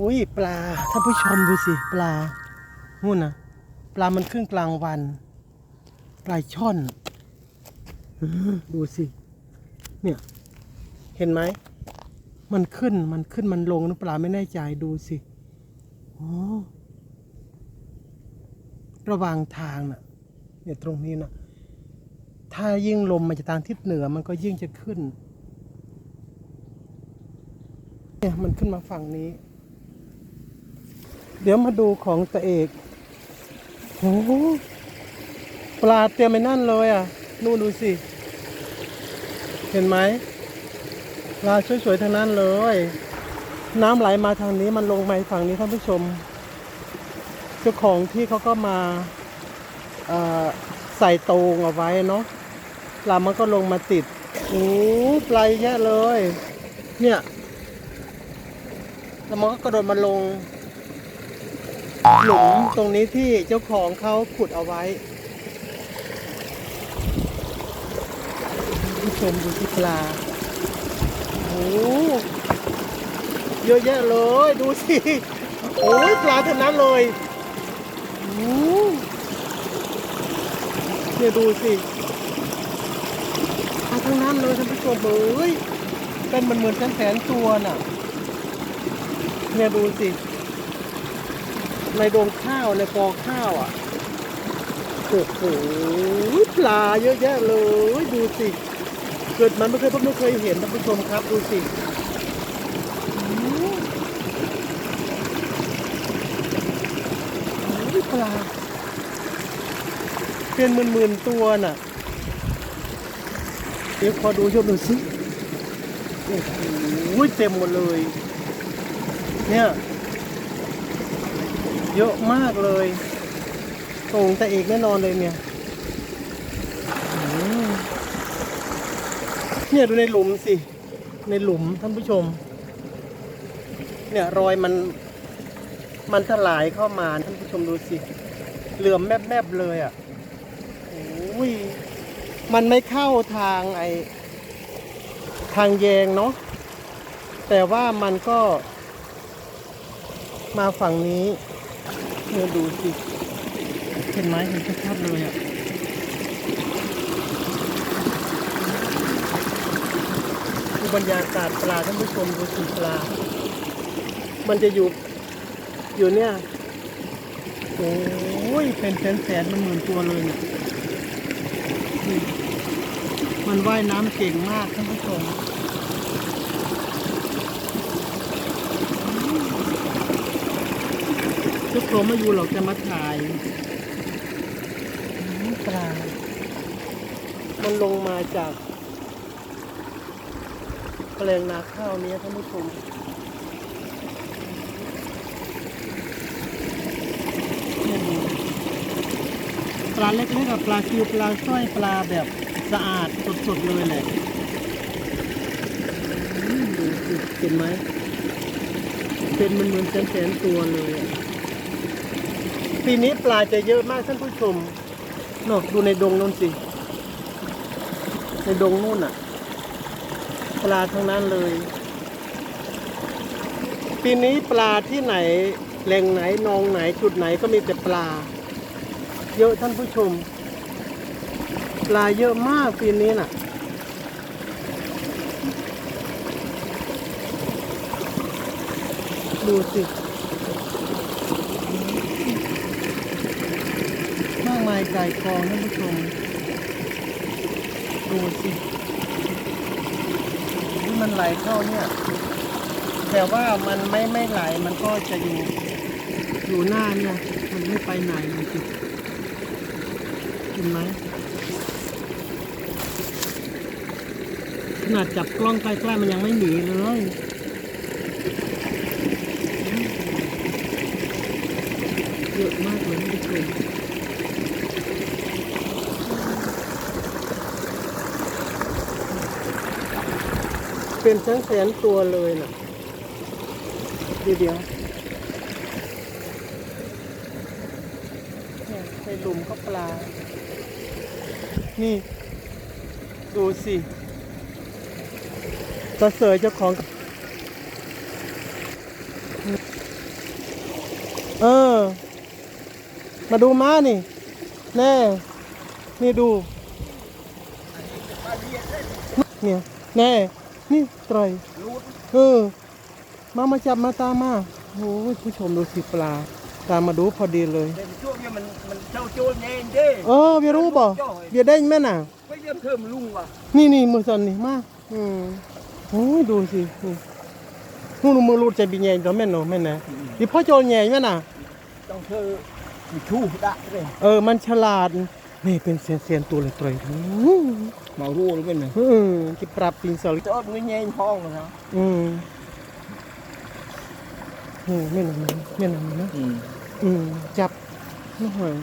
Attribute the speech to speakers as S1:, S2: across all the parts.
S1: อุ้ยปลาท่านผู้ชมดูสิปลานู่นนะปลามันขึ้นกลางวัน ปลายช่อนดูสิ เนี่ย เห็นไหม มันขึ้นมันขึ้นมันลงนะปลาไม่แน่ใจดูสิอ๋อระหว่างทางน่ะ เนี่ยตรงนี้นะถ้ายิ่งลมมาจากทางทิศเหนือมันก็ยิ่งจะขึ้น เนี่ยมันขึ้นมาฝั่งนี้ เดี๋ยวมาดูของตะเอกโอ้โหปลาเตรียมไปนั่นเลยอะ นู่นดูสิ เห็นไหมปลาสวยๆทางนั้นเลย น้ำไหลมาทางนี้มันลงมาฝั่งนี้ท่านผู้ชม เจ้าของที่เขาก็มาใส่โตงเอาไว้เนาะปลามันก็ลงมาติดโอ้ปลาเยอะแยะเลย เนี่ยแล้วมันก็กระโดดมาลง หลุมตรงนี้ที่เจ้าของเขาขุดเอาไว้ผู้ชมดูที่ปลาโอ้เยอะแยะเลยดูสิโอ้ยปลาทั้งนั้นเลยโอ้เนี่ยดูสิปลาทั้งนั้นเลยท่านผู้ชมเอ้ยเป็นมันเหมือนแสนตัวน่ะเนี่ยดูสิ ในโดงข้าวในกอข้าวอะโอ้โหปลาเยอะแยะเลย ดูสิเกิดมันไม่เคยพบไม่เคยเห็นท่านผู้ชมครับดูสิปลาเป็นหมื่นๆตัวน่ะ เดี๋ยวขอดูชมดูสิโอ้โหเต็มหมดเลย เนี่ย เยอะมากเลยโต่งแต่เอกแน่นอนเลยเนี่ยเนี่ยดูในหลุมสิ ในหลุมท่านผู้ชม เนี่ยรอยมัน มันถลายเข้ามาท่านผู้ชมดูสิ เหลื่อมแมบๆเลยอะโอ้ยมันไม่เข้าทางไอทางแยงเนาะแต่ว่ามันก็มาฝั่งนี้ ดูสิเห็นไหมเห็นชัดๆเลยอะดูบรรยากาศปลาท่านผู้ชมดูสิปลา มันจะอยู่อยู่เนี่ยโอ้ยเป็นแสนๆมันหมื่นตัวเลยเนี่ยมันว่ายน้ำเก่งมากท่านผู้ชม เจ้าไม่อยู่หรอกจะมาถ่ายปลา มันลงมาจากแปลงนาข้าวนี้ท่านผู้ชมปลาเล็กๆกับปลาคิวปลาสร้อยปลาแบบสะอาดสดๆเลยแหละดูสิเห็นไหมเป็นมันเหมือนแสนๆตัวเลยอะ ปีนี้ปลาจะเยอะมากท่านผู้ชมนอะดูในดงนู่นสิ ในดงนู่นอะ ปลาทั้งนั้นเลย ปีนี้ปลาที่ไหนแหล่งไหนหนองไหนจุดไหนก็มีแต่ปลา เยอะท่านผู้ชม ปลาเยอะมากปีนี้น่ะดูสิ มา กายไก่กองท่านผู้ชมดูสินี่มันไหลเข้าเนี่ย แต่ว่ามันไม่ไม่ไหลมันก็จะอยู่อยู่หน้าเนี่ย มันไม่ไปไหนเลยสิเห็นไหมขนาดจับกล้องใกล้ๆมันยังไม่หนีเลยอะมากเลยท่านผู้ชม เป็นแสนแสนตัวเลยน่ะเดี๋ยวเดี๋ยวเนี่ยในหลุมก็ปลา นี่ ดูสิตาเสยเจ้าของ เออ มาดูม้านี่ แน่ นี่ดู เนี่ย แน่ นี่ไตรเออ มามาจับมาตามมาโอ้ยผู้ชมดูสิปลา ตามมาดูพอดีเลย
S2: Để chuột nhưng mình mình trâu chuột nhanh đi
S1: เออเบียรู้บ่เบียได้แม่น่ะ
S2: Bây giờ thơm lung vào
S1: นี่นี่มือสันนี่มาอืมโอ้ยดูสินี่นู่นมือรูดใจบีแยงตัวแม่นเนาะแม่นนะดิพ่อโจรแยงแม่น่ะ
S2: Trong thơ Mình chu đã rồi
S1: เออมันฉลาด นี่เป็นเซียนเซียนๆตัวเลยตัวอืม
S2: Màu rùa luôn bên này
S1: อืม ที่ปรับปิงสลิด
S2: Chốt người nhanh phong rồi sao
S1: อืมนี่แม่นนะแม่นนะ
S2: Ừ
S1: อืมจับน้อย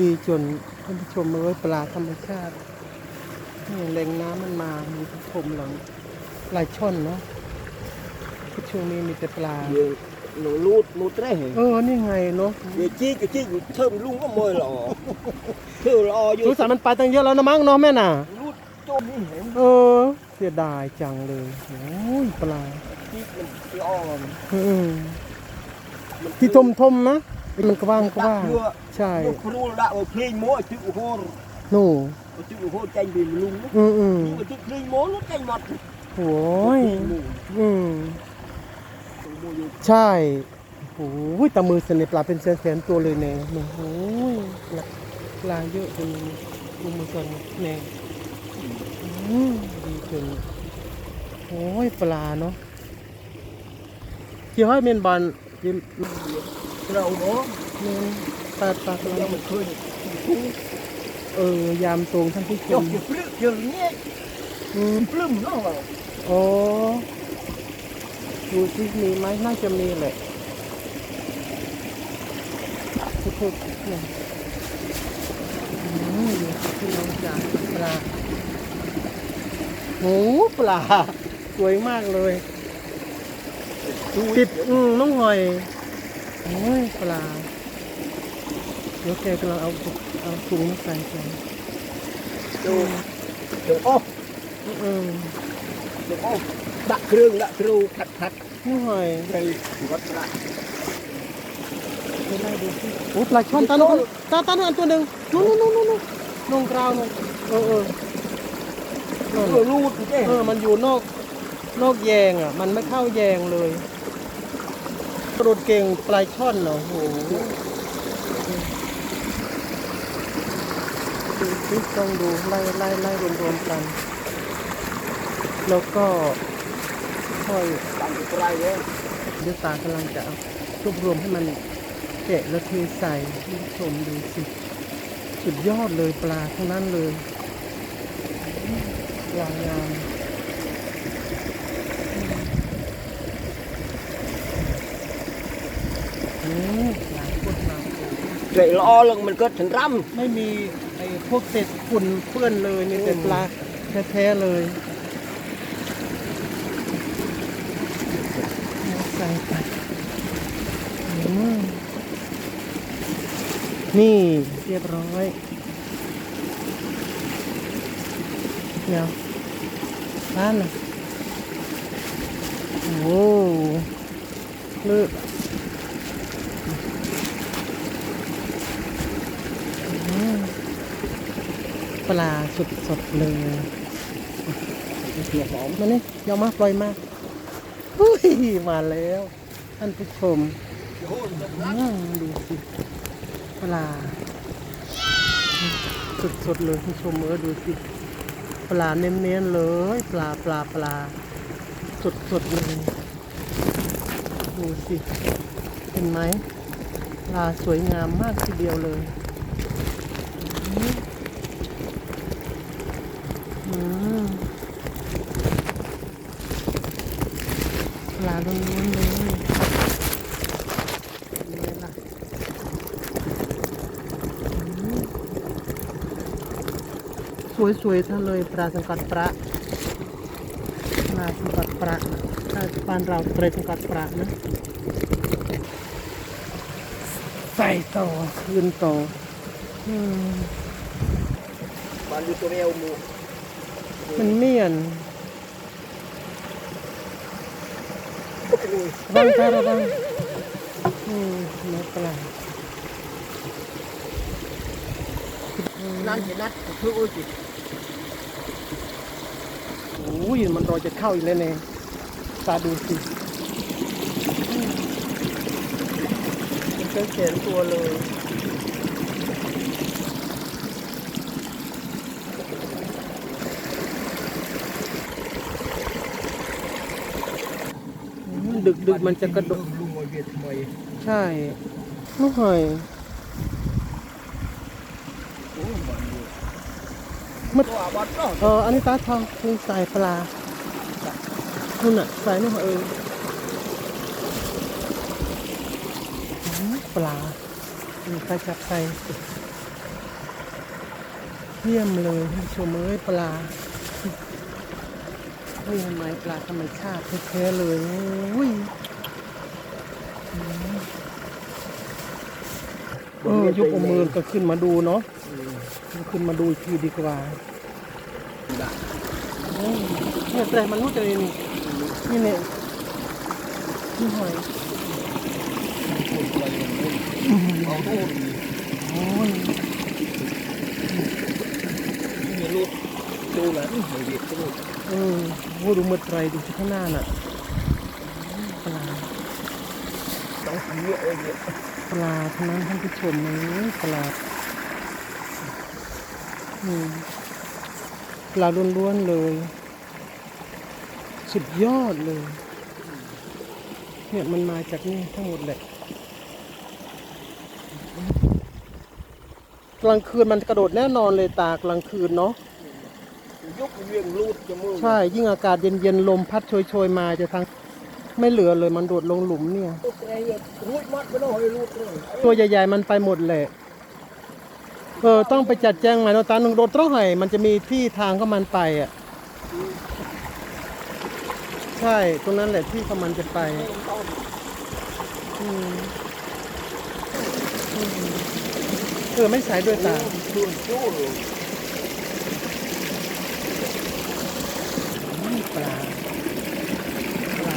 S1: ดีจนท่านผู้ชมเลยปลาธรรมชาตินี่แหล่งน้ำมันมามีผู้ชมหลังหลายช่อนเนาะที่ช่วงนี้มีแต่ปลา
S2: Giờ nó lút lút đấy
S1: เออ นี่ไงเนาะ
S2: Giờ chi cái chi thơm lung có mồi lọ Thơ lọ
S1: รู้
S2: vô
S1: สารมันไปตั้งเยอะแล้วนะมั้งเนาะแม่น่ะ
S2: Lút chốt đi hẻm
S1: เออ เสียดายจังเลยโอ้ยปลา
S2: Chi mình cái o mà mình
S1: อืมที่ทมทมๆนะมันกว้างกว้าง
S2: Đặt chưa
S1: ใช่
S2: Nó rùa đã ở phê mố ở chữ hô
S1: นู่
S2: Ở chữ hô chanh vì mình lung
S1: อืมอืม
S2: Nhưng mà chữ phê mố nó chanh mặt
S1: โอ้ย
S2: Mù
S1: อืม
S2: Mù vô
S1: ใช่โอ้ยตามือสนิทปลาเป็นแสนๆตัวเลยเนี่ยโอ้ยปลาปลาเยอะจนดูมือก่อนเนี่ยอืมดีจนโอ้ยปลาเนาะเกี่ยวให้เมนบอลเมน
S2: Rau đó
S1: ปลาปลาปลา
S2: Nó mình khơi Phú
S1: เออยามตรงท่านผู้ช
S2: Chọc
S1: ม
S2: chọc plư Giờ nhé
S1: อืม
S2: Plum nó vào
S1: โอ้ ดูที่มีไหมน่าจะมีแหละทุกๆเนี่ยอืมพี่น้องจ๋าปลาโอ้ปลา สวยมากเลย ติดอืมน้องหอยโอ้ยปลาเดี๋ยวแกกำลังเอาเอาถุงมาใส่กัน
S2: Đồ Đồ ô
S1: อืม
S2: Đồ ô Đặt krương đặt krương Thật thật
S1: น้อ งหอย
S2: Đây Gót lại
S1: ไปไล่ดูสิโอ้ปลาช่อนตาโนนตาตาโนนตัวหนึ่งนู่นนู่นนู่นนู่นนงกราวนู่นเออเออนู่น
S2: Đồ lút thế
S1: เออมันอยู่นอกนอกแยงอะ มันไม่เข้าแยงเลยกระโดดเก่งปลายช่อนเหรอโอ้โหดูสิต้องดูไล่ไล่ไล่รวมๆกัน แล้วก็ ค่อย
S2: Làm cái trai đấy
S1: เดี๋ยวตากำลังจะเอารวบรวมให้มันแกะแล้วเทใส่ให้ผู้ชมดูสิ สุดยอดเลยปลาทั้งนั้นเลยปลางามอืมปลาโคตรมา
S2: Vậy lo lần mình kết thành răm
S1: ไม่มีไอ้พวกเศษฝุ่นเปื้อนเลยมีแต่ปลาแท้ๆเลยเอาใส่ไปอืม นี่เรียบร้อย เดี๋ยวร้านน่ะโอ้เลือกอืมปลาสดๆเลย
S2: Nghiệp bóng
S1: มานี่ยอมมาปล่อยมาอุ้ ยมาแล้วท่านผู้ชมดูสิปลาสดๆเลยคุณผู้ชมเออดูสิปลาเน้นๆเลย ปลาปลาปลาสดๆเลยดูสิเห็นไหมปลาสวยงามมากทีเดียวเลยอืมอืม ปลาล้วนๆเลยนี่ล่ะอืม สวยๆทั้งเลยปลาสังกัดปลาปลาสังกัดปลาถ้าปานเราเตรสังกัดปลานะใส่ต่อคืนต่ออืม
S2: Bạn đi tôi đeo mù
S1: มันเมียน
S2: Ôi ôi
S1: ระวังจ้าระวังอืมไม่เปลา
S2: นั่นเห็นนัดคืออุ้ย
S1: อ้ยมันรอจะเข้าอีกแล้วเนี่ยตาดูสิมันก็เขียนตัวเลย ดึกดึกๆมันจะกระโดด
S2: ลุงมาเวียดทำไม
S1: ใช่ ไม่หอย
S2: โอ้มันอยู่
S1: มั
S2: ด
S1: เอออันนี้ตาทองคือสายปลานู่นน่ะสายนู่นเอออืมปลาใครจับใส่เยี่ยมเลยท่านชมเอ้ยปลานี่ทำไมปลาธรรมชาติแท้ๆเลยอุ้ยเออยกมือก็ขึ้นมาดูเนาะ ขึ้นมาดูอีกทีดีกว่าอืมเนี่ยแต่มันรู้จักเลยนี่นี่เนี่ยนี่หอย
S2: เอาดู
S1: โอ้ย
S2: นี่ลูกดูนะไม่เวียดก็ลูก
S1: เออโหดูมืดไรดูที่ข้างหน้าน่ะปลา
S2: ต้องเยอะเลยเนี่ย
S1: ปลาทั้งนั้นท่านผู้ชมเลยปลาอืม ปลาล้วนๆเลย สุดยอดเลย เนี่ยมันมาจากนี่ทั้งหมดแหละกลางคืนมันกระโดดแน่นอนเลยตากลางคืนเนาะ
S2: ยกเวียงลูดจมูก
S1: ใช่ยิ่งอากาศเย็นๆลมพัดโชยๆมาจะทั้งไม่เหลือเลยมันโดดลงหลุมเนี่ย
S2: ตัวไอ้รูดมัดไม่ต้องให้ลูดเลย
S1: ตัวใหญ่ๆมันไปหมดแหละ เออต้องไปจัดแจงใหม่เนาะตาหนึ่งโดดตร้อยมันจะมีที่ทางของมันไปอะใช่ตรงนั้นแหละที่ของมันจะไปอืมอืมเออไม่ใส่ด้วยตา
S2: ดูดูเลย
S1: อืมปลาปลา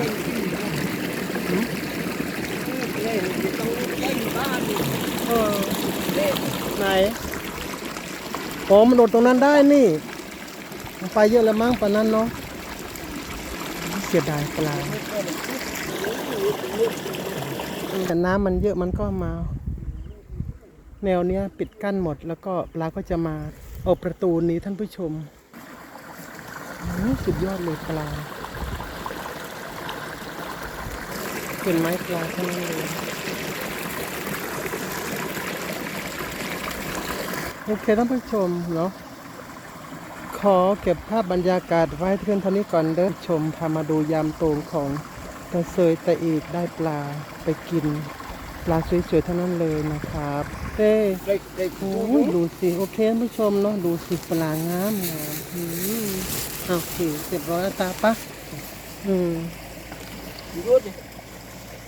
S2: เล่นต้องเล่นบ้าน
S1: เออ
S2: เล่น
S1: ไหน อ๋อมันโดดตรงนั้นได้นี่มันไปเยอะแล้วมั้งปลานั้นเนาะเสียดายปลาแต่น้ำมันเยอะมันก็มา แนวเนี้ยปิดกั้นหมดแล้วก็ปลาก็จะมาเอาประตูนี้ท่านผู้ชมสุดยอดเลยปลาเห็นไหมปลาเท่านั้นเลย โอเคท่านผู้ชมเนาะขอเก็บภาพบรรยากาศไว้เพื่อนเท่านี้ก่อนเดินชมพามาดูยามโตงของตะเซยตะอีกได้ปลาไปกิน ปลาสวยๆเท่านั้นเลยนะครับเต้
S2: เด็กเด็ก
S1: โอ้ยดูสิโอเคท่านผู้ชมเนาะดูสิปลางามงามอืมเอาโอเคเรียบร้อยตาปะอืม
S2: ดูดิ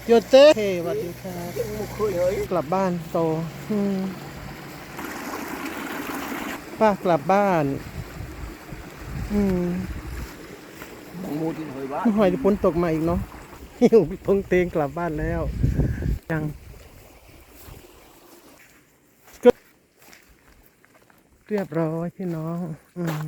S1: โยเต้สวัสดีครับ
S2: กเคยเฮ้ย
S1: กลับบ้านโตอืม ป้ากลับบ้าน อืม
S2: มูที่เฮ้ยบ้าน
S1: หอยฝนตกมาอีกเนาะหิวพงเตงกลับบ้านแล้วยังเรียบร้อยพี่น้อง อืม